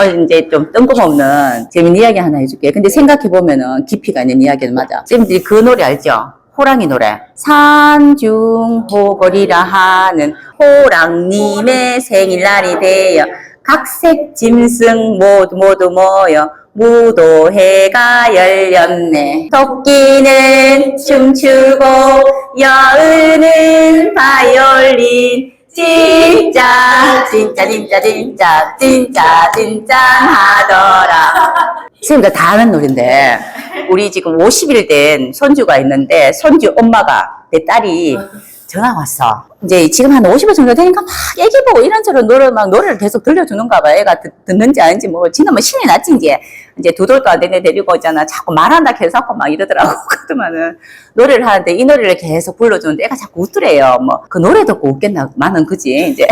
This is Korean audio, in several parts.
어, 이제 좀 뜬금없는 재밌는 이야기 하나 해줄게. 근데 생각해보면은 깊이가 있는 이야기는 맞아. 쌤들이 그 노래 알죠? 호랑이 노래. 산중호걸이라 하는 호랑님의 생일날이 되어 각색 짐승 모두 모두 모여 무도회가 열렸네. 토끼는 춤추고 여우는 바이올린 진짜 진짜 진짜 진짜 진짜 진짜 하더라. 선생님들 다 아는 노래인데 우리 지금 50일 된 손주가 있는데 손주 엄마가 내 딸이 전화 왔어. 이제 지금 한 50일 정도 되니까 막 애기 보고 이런저런 노래 막 노래를 계속 들려주는가 봐. 애가 듣, 듣는지 아닌지 뭐 지는 뭐 신이 났지 이제 이제 두 돌도 안 되네 데리고 오잖아. 자꾸 말한다 계속 막 이러더라고. 그동안은 노래를 하는데 이 노래를 계속 불러주는데 애가 자꾸 웃더래요. 뭐 그 노래 듣고 웃겠나 마는 그지 이제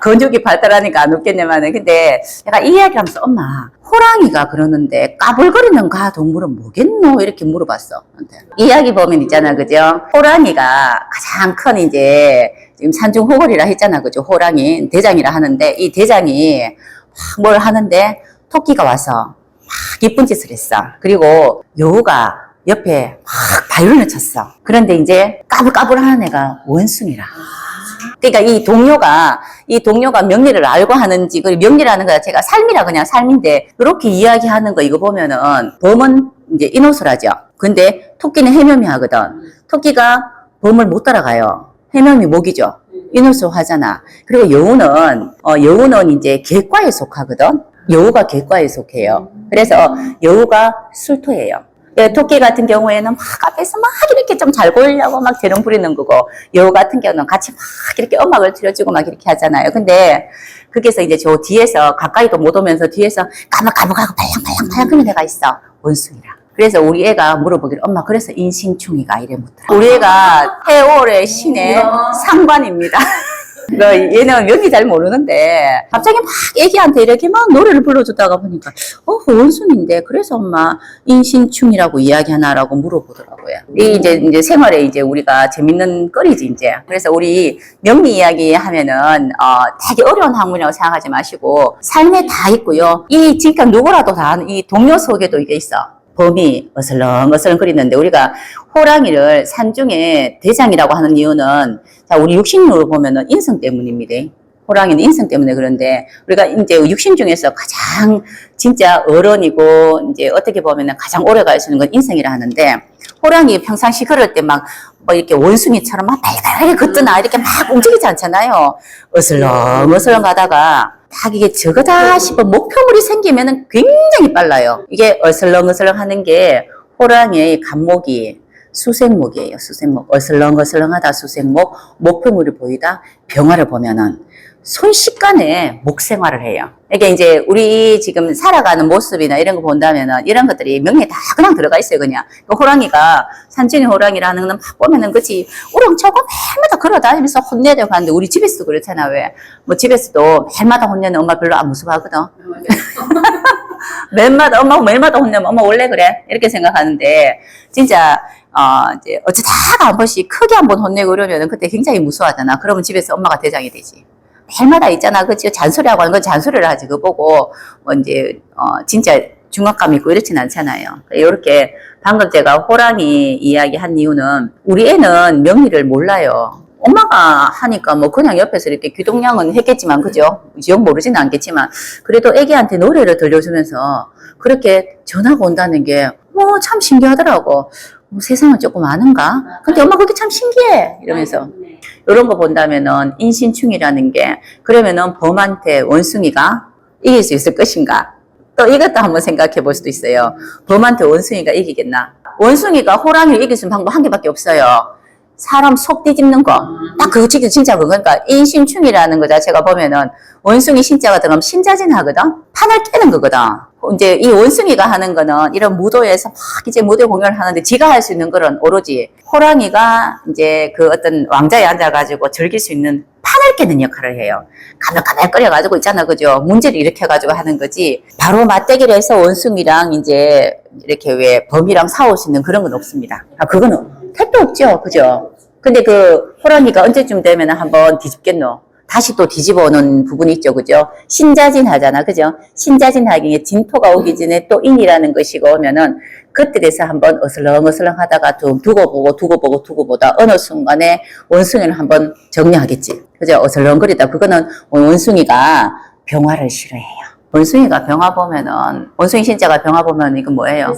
근육이 발달하니까 안 웃겠냐마는 근데 내가 이 이야기를 하면서 엄마 호랑이가 그러는데 까불거리는 가? 동물은 뭐겠노? 이렇게 물어봤어. 이야기 보면 있잖아 그죠? 호랑이가 가장 큰 이제 지금 산중 호걸이라 했잖아 그죠? 호랑이 대장이라 하는데 이 대장이 막 뭘 하는데 토끼가 와서 막 이쁜 짓을 했어. 그리고 여우가 옆에 막 바이올린을 쳤어. 그런데 이제 까불까불하는 애가 원숭이라 그러니까 이 동료가 이 동료가 명리를 알고 하는지 그 명리라는 거야 제가 삶이라 그냥 삶인데 그렇게 이야기하는 거 이거 보면은 범은 이제 인호수라죠. 근데 토끼는 해묘미 하거든. 토끼가 범을 못 따라가요. 해묘미 목이죠. 인호수 하잖아. 그리고 여우는 어, 여우는 이제 객과에 속하거든. 여우가 객과에 속해요. 그래서 여우가 술토예요. 예, 토끼 같은 경우에는 막 앞에서 막 이렇게 좀 잘 보이려고 막 재롱 부리는 거고, 여우 같은 경우는 같이 막 이렇게 음악을 틀어주고 막 이렇게 하잖아요. 근데, 거기서 이제 저 뒤에서 가까이도 못 오면서 뒤에서 까불까불하고 발랑발랑발랑 그런 애가 있어. 원숭이라. 그래서 우리 애가 물어보기를, 엄마, 그래서 인신충이가 이래 묻더라. 우리 애가 태월의 신의 상관입니다. 너 얘는 명이 잘 모르는데 갑자기 막 애기한테 이렇게 막 노래를 불러주다가 보니까 어 원숭인데 그래서 엄마 인신충이라고 이야기하나라고 물어보더라고요. 이 이제 이제 생활에 이제 우리가 재밌는 거리지 이제. 그래서 우리 명리 이야기 하면은 어 되게 어려운 학문이라고 생각하지 마시고 삶에 다 있고요. 이 진짜 누구라도 다 이 동료 속에도 이게 있어. 범이 어슬렁 어슬렁 거리는데 우리가 호랑이를 산중에 대장이라고 하는 이유는 자 우리 육신으로 보면은 인성 때문입니다. 호랑이는 인성 때문에 그런데 우리가 이제 육신 중에서 가장 진짜 어른이고 이제 어떻게 보면은 가장 오래 갈 수 있는 건 인성이라 하는데 호랑이 평상시 걸을 때막 뭐 이렇게 원숭이처럼 막 발발하게 걷거나 이렇게 막 움직이지 않잖아요. 어슬렁 어슬렁 가다가 딱 이게 저거다 싶어 목표물이 생기면은 굉장히 빨라요. 이게 어슬렁 어슬렁 하는 게 호랑이의 간목이 수생목이에요. 수생목. 어슬렁어슬렁하다 수생목. 목표물이 보이다. 병화를 보면은 순식간에 목생활을 해요. 이게 이제 우리 지금 살아가는 모습이나 이런 거 본다면은 이런 것들이 명예에 다 그냥 들어가 있어요, 그냥. 그 호랑이가 산중의 호랑이라는 거는 막 보면은 그치 우렁차고 매일마다 걸어다니면서 혼내려고 하는데 우리 집에서도 그렇잖아, 왜. 뭐 집에서도 매일마다 혼내는 엄마 별로 안 무서워하거든. 매일마다 엄마 매일마다 혼내면 엄마 원래 그래 이렇게 생각하는데 진짜 어 이제 어쩌다가 한 번씩 크게 한 번 혼내고 그러면은 그때 굉장히 무서워하잖아. 그러면 집에서 엄마가 대장이 되지. 매일마다 있잖아. 그치? 잔소리하고 하는 건 잔소리를 하지. 그거 보고, 뭐, 이제, 어, 진짜 중압감 있고 이렇진 않잖아요. 이렇게, 방금 제가 호랑이 이야기 한 이유는, 우리 애는 명리를 몰라요. 엄마가 하니까 뭐 그냥 옆에서 이렇게 귀동냥은 했겠지만, 그죠? 영 모르지는 않겠지만, 그래도 애기한테 노래를 들려주면서 그렇게 전화가 온다는 게, 뭐 참 신기하더라고. 뭐 세상은 조금 아는가? 근데 엄마 그게 참 신기해! 이러면서. 이런 거 본다면은 인신충이라는 게 그러면은 범한테 원숭이가 이길 수 있을 것인가? 또 이것도 한번 생각해 볼 수도 있어요. 범한테 원숭이가 이기겠나? 원숭이가 호랑이를 이길 수 있는 방법 한 개밖에 없어요. 사람 속 뒤집는 거. 딱 그거 진짜 그거니까 인신충이라는 거 자체가 보면은 원숭이 신자가 들어가면 신자진 하거든? 판을 깨는 거거든. 이제 이 원숭이가 하는 거는 이런 무도에서 막 이제 무대 공연을 하는데 지가 할 수 있는 거는 오로지 호랑이가 이제 그 어떤 왕자에 앉아가지고 즐길 수 있는 판을 깨는 역할을 해요. 가물가물 끓여가지고 있잖아, 그죠? 문제를 일으켜가지고 하는 거지. 바로 맞대기를 해서 원숭이랑 이제 이렇게 왜 범이랑 싸울 수 있는 그런 건 없습니다. 아, 그거는 택도 없죠, 그죠? 근데 그 호랑이가 언제쯤 되면 한번 뒤집겠노? 다시 또 뒤집어 오는 부분이 있죠. 그죠? 신자진 하잖아. 그죠? 신자진 하기에 진토가 오기 전에 또 인이라는 것이가 오면은 그때에서 한번 어슬렁어슬렁 하다가 좀 두고 보고 두고 보고 두고 보다 어느 순간에 원숭이를 한번 정리하겠지. 그죠? 어슬렁거리다. 그거는 원숭이가 병화를 싫어해요. 원숭이가 병화 보면은, 원숭이 신자가 병화 보면 이건 뭐예요?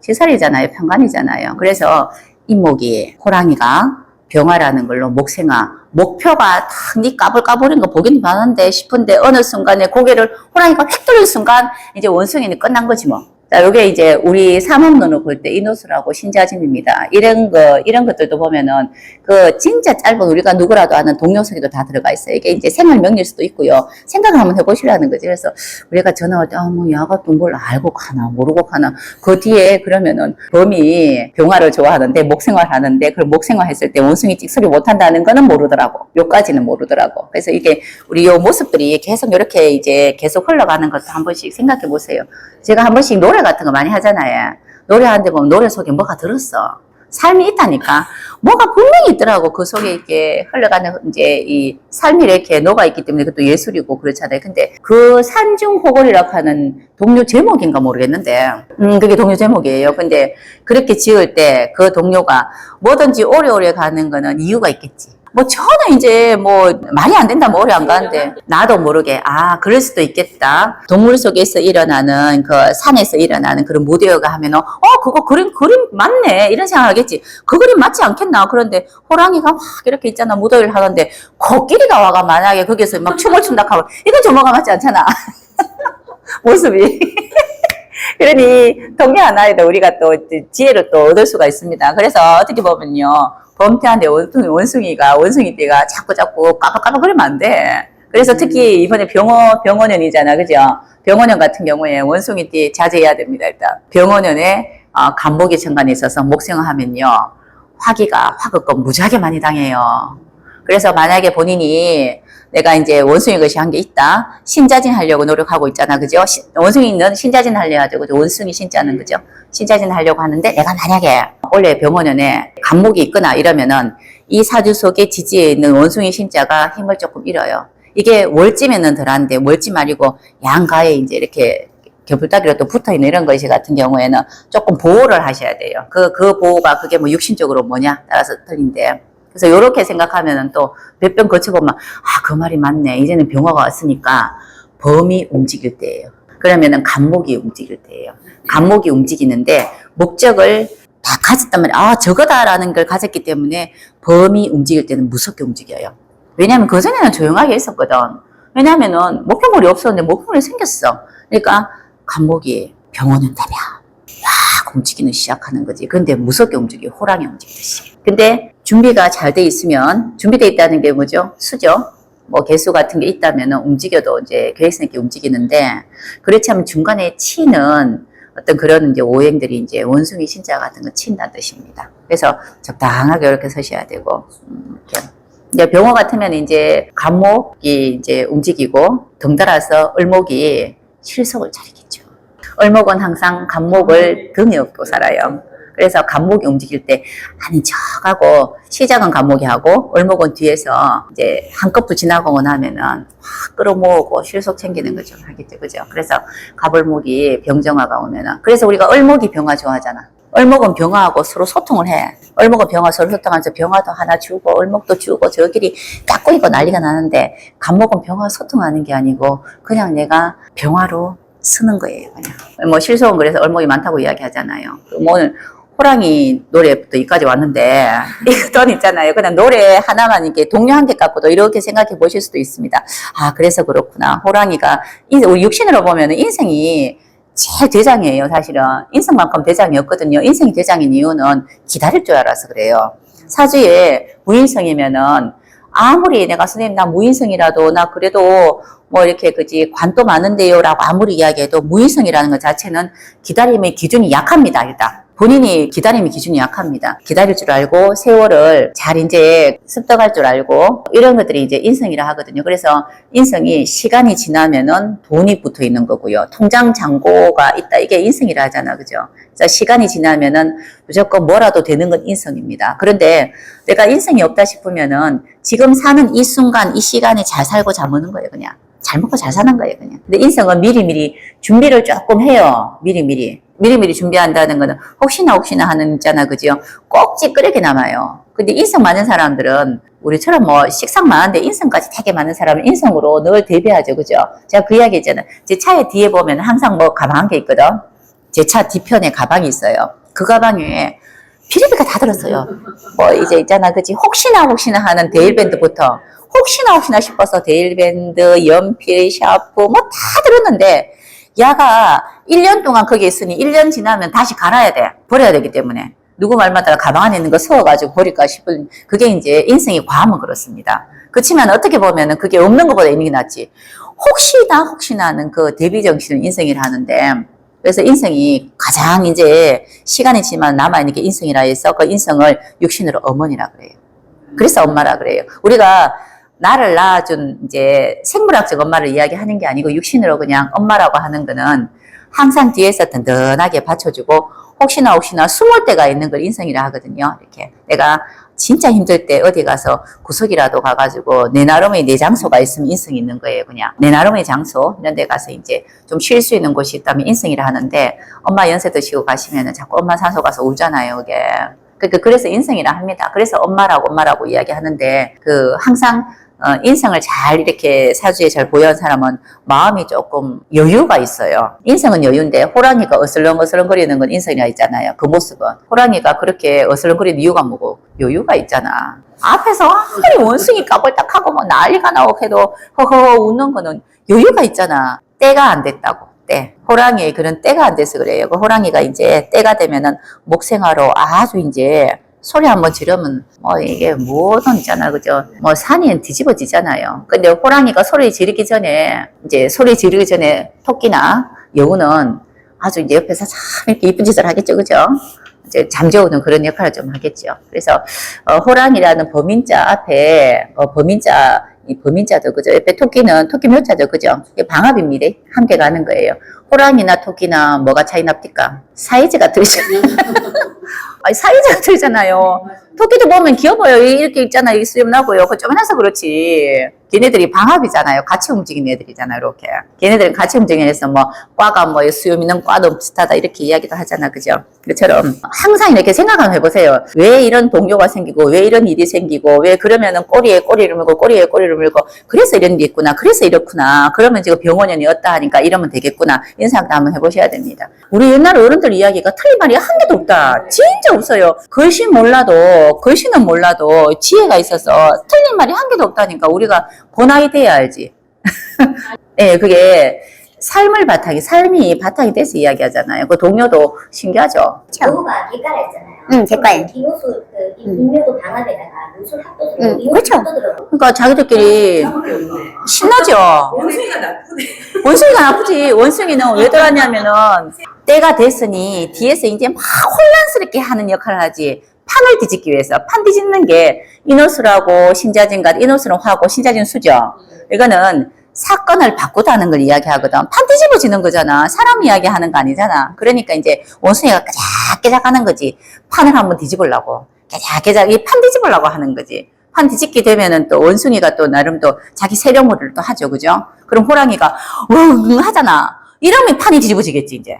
시설이잖아요. 평간이잖아요. 그래서 이목이 호랑이가 병화라는 걸로 목생화 목표가 탁니 까불까불인 거 보긴 봤는데 싶은데 어느 순간에 고개를 호랑이가 휙 돌린 순간 이제 원숭이는 끝난 거지 뭐. 자, 요게 이제 우리 삼업론을 볼 때 이노수라고 신자진입니다. 이런 거, 이런 것들도 보면은 그 진짜 짧은 우리가 누구라도 아는 동료석에도 다 들어가 있어요. 이게 이제 생활 명리일 수도 있고요. 생각을 한번 해보시라는 거지. 그래서 우리가 전화할 때, 아, 뭐, 야가 또 뭘 알고 가나, 모르고 가나. 그 뒤에 그러면은 범이 병화를 좋아하는데, 목생활 하는데, 그걸 목생활 했을 때 원숭이 찍소리 못 한다는 거는 모르더라고. 요까지는 모르더라고. 그래서 이게 우리 요 모습들이 계속 이렇게 이제 계속 흘러가는 것도 한 번씩 생각해 보세요. 제가 한 번씩 노래 같은 거 많이 하잖아요. 노래하는데 보면 노래 속에 뭐가 들었어. 삶이 있다니까. 뭐가 분명히 있더라고. 그 속에 이렇게 흘러가는 이제 이 삶이 이렇게 녹아있기 때문에 그것도 예술이고 그렇잖아요. 근데 그 산중호골이라고 하는 동료 제목인가 모르겠는데, 음, 그게 동료 제목이에요. 근데 그렇게 지을 때 그 동료가 뭐든지 오래오래 가는 거는 이유가 있겠지. 뭐 저는 이제 뭐 말이 안 된다 뭐 오래 안 가는데. 나도 모르게 아 그럴 수도 있겠다. 동물 속에서 일어나는 그 산에서 일어나는 그런 무대어가 하면은 어 그거 그림 그림 맞네. 이런 생각하겠지. 그 그림 맞지 않겠나? 그런데 호랑이가 막 이렇게 있잖아 무더위를 하는데 코끼리가 와가 만약에 거기서 막 춤을 춘다 하면 이건 조모가 맞지 않잖아. 모습이. 그러니 동네 하나에도 우리가 또 지혜를 또 얻을 수가 있습니다. 그래서 어떻게 보면요. 범태한테 원숭이, 원숭이가, 원숭이 띠가 자꾸 자꾸 까박까박거리면 안 돼. 그래서 특히 이번에 병원, 병원연이잖아. 그죠? 병원연 같은 경우에 원숭이 띠 자제해야 됩니다. 일단. 병원연에 어, 간목이 천간에 있어서 목생하면요. 화기가 화급금 무지하게 많이 당해요. 그래서 만약에 본인이 내가 이제 원숭이 것이 한 게 있다. 신자진 하려고 노력하고 있잖아. 그죠? 시- 원숭이는 신자진 하려야 되고, 원숭이 신자는 그죠? 신자진 하려고 하는데, 내가 만약에 원래 병원연에 간목이 있거나 이러면은 이 사주 속에 지지에 있는 원숭이 신자가 힘을 조금 잃어요. 이게 월지면은 덜한데, 월지 말이고 양가에 이제 이렇게 겨불따기로 또 붙어 있는 이런 것이 같은 경우에는 조금 보호를 하셔야 돼요. 그, 그 보호가 그게 뭐 육신적으로 뭐냐 따라서 틀린데. 그래서 이렇게 생각하면은 또몇번 거쳐보면 아 그 말이 맞네. 이제는 병화가 왔으니까 범이 움직일 때예요. 그러면은 간목이 움직일 때예요. 간목이 움직이는데 목적을 다 가졌단 말이에요. 아 저거다라는 걸 가졌기 때문에 범이 움직일 때는 무섭게 움직여요. 왜냐하면 그 전에는 조용하게 있었거든. 왜냐하면은 목표물이 없었는데 목표물이 생겼어. 그러니까 간목이 병원은 되면 막 움직이는 시작하는 거지. 근데 무섭게 움직여. 호랑이 움직이듯이. 근데 준비가 잘 돼 있으면, 준비돼 있다는 게 뭐죠? 수죠? 뭐 개수 같은 게 있다면 움직여도 이제 계획성 있게 움직이는데, 그렇지 않으면 중간에 치는 어떤 그런 이제 오행들이 이제 원숭이 신자 같은 거 친다는 뜻입니다. 그래서 적당하게 이렇게 서셔야 되고, 음, 이렇게. 이제 병어 같으면 이제 간목이 이제 움직이고, 덩달아서 을목이 실속을 차리겠죠. 을목은 항상 간목을 등에 업고 살아요. 그래서 간목이 움직일 때 아니 척하고 시작은 간목이 하고 을목은 뒤에서 이제 한꺼풀 지나가고 나면은 확 끌어모으고 실속 챙기는 거죠. 하겠죠. 그죠? 그래서 갑을목이 병정화가 오면은 그래서 우리가 을목이 병화 좋아하잖아. 을목은 병화하고 서로 소통을 해. 을목은 병화 서로 소통하면서 병화도 하나 주고 을목도 주고 저끼리 깎고 있고 난리가 나는데 간목은 병화 소통하는 게 아니고 그냥 내가 병화로 쓰는 거예요, 그냥. 뭐 실속은 그래서 얼목이 많다고 이야기하잖아요. 뭐 호랑이 노래부터 여기까지 왔는데 이건 있잖아요. 그냥 노래 하나만 이렇게 동료 한 개 갖고도 이렇게 생각해 보실 수도 있습니다. 아 그래서 그렇구나. 호랑이가 인- 우리 육신으로 보면 인생이 제일 대장이에요, 사실은. 인생만큼 대장이 없거든요. 인생이 대장인 이유는 기다릴 줄 알아서 그래요. 사주에 무인성이면은 아무리 내가 선생님 나 무인성이라도 나 그래도 뭐 이렇게 그지 관도 많은데요라고 아무리 이야기해도 무인성이라는 것 자체는 기다림의 기준이 약합니다 일단 본인이 기다림의 기준이 약합니다. 기다릴 줄 알고 세월을 잘 이제 습득할 줄 알고 이런 것들이 이제 인성이라 하거든요. 그래서 인성이 시간이 지나면은 돈이 붙어 있는 거고요. 통장 잔고가 있다. 이게 인성이라 하잖아. 그죠? 시간이 지나면은 무조건 뭐라도 되는 건 인성입니다. 그런데 내가 인성이 없다 싶으면은 지금 사는 이 순간, 이 시간에 잘 살고 잘 먹는 거예요. 그냥. 잘 먹고 잘 사는 거예요, 그냥. 근데 인성은 미리미리 준비를 조금 해요. 미리미리. 미리미리 준비한다는 거는 혹시나 혹시나 하는 있잖아, 그죠? 꼭 찌끄레게 남아요. 근데 인성 많은 사람들은 우리처럼 뭐 식상 많은데 인성까지 되게 많은 사람은 인성으로 늘 대비하죠, 그죠? 제가 그 이야기 했잖아요. 제 차에 뒤에 보면 항상 뭐 가방 한 개 있거든. 제 차 뒤편에 가방이 있어요. 그 가방에 비리비가 다 들었어요. 뭐 이제 있잖아, 그지? 혹시나 혹시나 하는 데일밴드부터 혹시나 혹시나 싶어서 데일밴드, 연필, 샤프 뭐 다 들었는데 야가 1년 동안 거기 있으니 1년 지나면 다시 갈아야 돼. 버려야 되기 때문에. 누구 말만 따라 가방 안에 있는 거 서워가지고 버릴까 싶은 그게 이제 인생이 과하면 그렇습니다. 그렇지만 어떻게 보면은 그게 없는 것보다 게 낫지. 혹시나 혹시나 하는 그 대비 정신은 인생이라 하는데 그래서 인성이 가장 이제 시간이 지만 남아있는 게 인성이라 해서 그 인성을 육신으로 어머니라 그래요. 그래서 엄마라 그래요. 우리가 나를 낳아준 이제 생물학적 엄마를 이야기하는 게 아니고 육신으로 그냥 엄마라고 하는 거는 항상 뒤에서 든든하게 받쳐주고 혹시나 혹시나 숨을 때가 있는 걸 인성이라 하거든요. 이렇게 내가 진짜 힘들 때 어디 가서 구석이라도 가가지고 내 나름의 내 장소가 있으면 인성이 있는 거예요. 그냥 내 나름의 장소 이런 데 가서 이제 좀 쉴 수 있는 곳이 있다면 인성이라 하는데 엄마 연세 드시고 가시면은 자꾸 엄마 산소 가서 울잖아요. 이게 그러니까 그래서 인성이라 합니다. 그래서 엄마라고 엄마라고 이야기하는데 그 항상 어, 인성을 잘 이렇게 사주에 잘 보여한 사람은 마음이 조금 여유가 있어요. 인성은 여유인데 호랑이가 어슬렁어슬렁거리는 건 인성이라 있잖아요. 그 모습은. 호랑이가 그렇게 어슬렁거리는 이유가 뭐고? 여유가 있잖아. 앞에서 아무리 원숭이 까불딱하고 뭐 난리가 나고 해도 허허 웃는 거는 여유가 있잖아. 때가 안 됐다고. 때. 호랑이의 그런 때가 안 돼서 그래요. 그 호랑이가 이제 때가 되면은 목생화로 아주 이제 소리 한번 지르면 뭐 이게 뭐든 있잖아 그죠? 뭐 산이 뒤집어지잖아요. 근데 호랑이가 소리 지르기 전에 이제 소리 지르기 전에 토끼나 여우는 아주 이제 옆에서 참 이렇게 이쁜 짓을 하겠죠. 그죠? 이제 잠재우는 그런 역할을 좀 하겠죠. 그래서 어, 호랑이라는 범인자 앞에 어, 범인자 이 범인자도 그죠 옆에 토끼는 토끼 묘자죠 그죠 이게 방합입니다 함께 가는 거예요 호랑이나 토끼나 뭐가 차이 납니까 사이즈가 아니, 사이즈가 틀리잖아요. 토끼도 보면 귀여워요. 이렇게 있잖아요. 이 수염 나고요. 그 쪼만해서 그렇지. 걔네들이 방합이잖아요. 같이 움직이는 애들이잖아요. 이렇게. 걔네들은 같이 움직이면서 뭐, 과가 뭐, 수염 있는 과도 비슷하다. 이렇게 이야기도 하잖아. 그죠? 그처럼 항상 이렇게 생각 한번 해보세요. 왜 이런 동료가 생기고, 왜 이런 일이 생기고, 왜 그러면은 꼬리에 꼬리를 물고, 꼬리에 꼬리를 물고, 그래서 이런 게 있구나. 그래서 이렇구나. 그러면 지금 병원연이 었다 하니까 이러면 되겠구나. 이런 생각도 한번 해보셔야 됩니다. 우리 옛날 어른들 이야기가 틀린 말이 한 개도 없다. 진짜 없어요. 글씨 몰라도, 글씨는 몰라도 지혜가 있어서 틀린 말이 한 개도 없다니까 우리가 고나이 돼야 알지. 예, 그게 삶을 바탕이, 삶이 바탕이 돼서 이야기하잖아요. 그 동료도 신기하죠. 교우가 객가라 했잖아요. 응, 객가요. 기호수, 그. 인묘도 방합에다가 무술 합도 들고, 응, 이호수 그렇죠. 합도 들고. 그러니까 자기들끼리 신나죠. 원숭이가 나쁘네. 원숭이가 나쁘지. 원숭이는 왜 들어왔냐면은 때가 됐으니 뒤에서 이제 막 혼란스럽게 하는 역할을 하지. 판을 뒤집기 위해서. 판 뒤집는 게 인호수라고 신자진과 인호수는 화고 신자진 수죠. 이거는 사건을 바꾸다는 걸 이야기하거든. 판 뒤집어지는 거잖아. 사람 이야기하는 거 아니잖아. 그러니까 이제 원숭이가 깨작깨작 하는 거지. 판을 한번 뒤집으려고. 깨작깨작 이 판 뒤집으려고 하는 거지. 판 뒤집게 되면은 또 원숭이가 또 나름 또 자기 세력물을 또 하죠. 그죠? 그럼 호랑이가 웅 하잖아. 이러면 판이 뒤집어지겠지, 이제.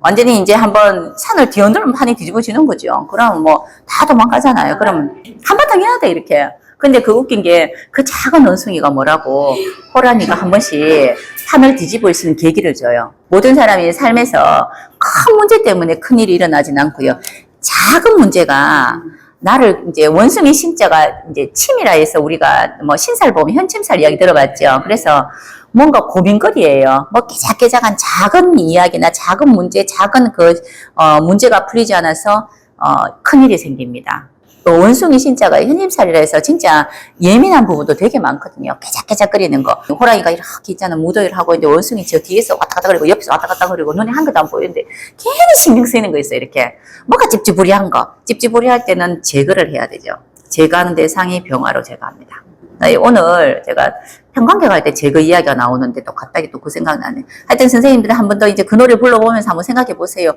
완전히 이제 한번 산을 뒤흔들면 판이 뒤집어지는 거죠. 그럼 뭐 다 도망가잖아요. 그럼 한바탕 해야 돼, 이렇게. 근데 그 웃긴 게 그 작은 원숭이가 뭐라고 호랑이가 한 번씩 판을 뒤집을 수 있는 계기를 줘요. 모든 사람이 삶에서 큰 문제 때문에 큰 일이 일어나진 않고요. 작은 문제가 나를 이제 원숭이 신자가 이제 침이라 해서 우리가 뭐 신살 보면 현침살 이야기 들어봤죠. 그래서 뭔가 고민거리예요. 뭐 깨작깨작한 작은 이야기나 작은 문제, 작은 그 어, 문제가 풀리지 않아서 어, 큰 일이 생깁니다. 또 원숭이 신자가 흰입살이라 해서 진짜 예민한 부분도 되게 많거든요. 깨작깨작거리는 거. 호랑이가 이렇게 있잖아. 무더위를 하고 있는데 원숭이 저 뒤에서 왔다 갔다 그리고 옆에서 왔다 갔다 그리고 눈에 한 개도 안 보이는데 괜히 신경 쓰이는 거 있어요. 이렇게. 뭐가 찝찝부리한 거. 찝찝부리할 때는 제거를 해야 되죠. 제거하는 대상이 병화로 제거합니다. 네, 오늘 제가 평관계 갈때 제거 이야기가 나오는데 또 갑자기 또 그 생각나네. 하여튼 선생님들 한 번 더 이제 그 노래 불러보면서 한번 생각해 보세요. 야,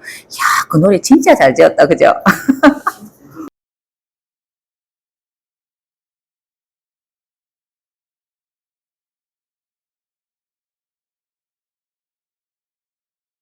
그 노래 진짜 잘 지었다. 그죠?